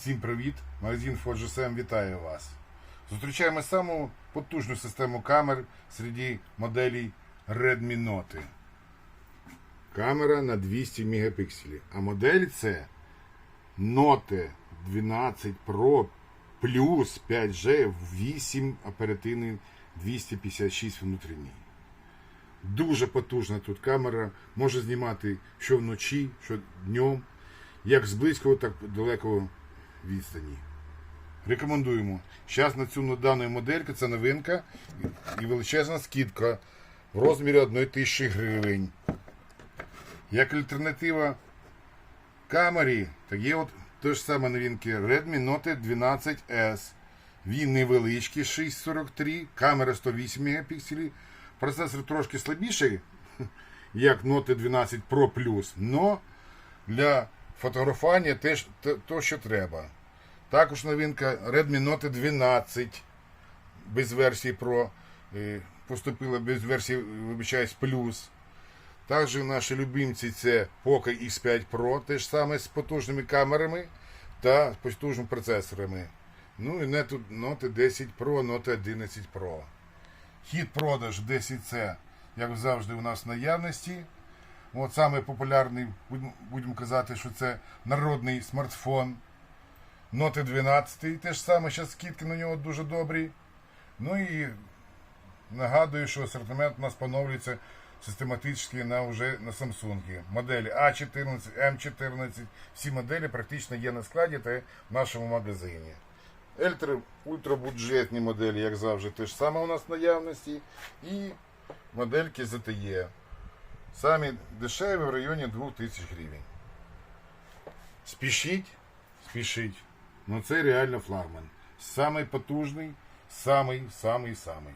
Всім привіт! Магазин ForgeSM вітає вас. Зустрічаємо саму потужну систему камер серед моделей Redmi Note. Камера на 200 мегапікселів. А модель це Note 12 Pro плюс 5G 8 оперативний 256 внутрішній. Дуже потужна тут камера. Може знімати що вночі, що днем, як з близького, так і далекого відстані. Рекомендуємо. Зараз на цю дану модельку це новинка і величезна скидка в розмірі 1 тисячі гривень. Як альтернатива камері, так є от те ж саме новинки Redmi Note 12S. Він невеличкий 643, камера 108 мегапікселів. Процесор трошки слабіший, як Note 12 Pro Plus, для фотографування теж те- то, що треба. Також новинка Redmi Note 12 без версії Pro. е, Поступила без версії, вибачаюсь, плюс. Також наші любимці це Poco X5 Pro, теж саме з потужними камерами та потужними процесорами. Ну і Note Note 10 Pro, Note 11 Pro. Хід продаж 10C, як завжди, у нас в наявності. От саме популярний, будемо, казати, що це народний смартфон. Note 12, теж саме, зараз скидки на нього дуже добрі. Ну і нагадую, що асортимент у нас поновлюється систематично на вже на Samsung. Моделі А14, М14, всі моделі практично є на складі та в нашому магазині. Ультра, ультрабюджетні моделі, як завжди, теж саме у нас в наявності. І модельки ZTE. Самі дешеві в районі 2000 гривень. Спішіть, спішіть. Ну це реально флагман. Самий потужний, самий, самий, самий.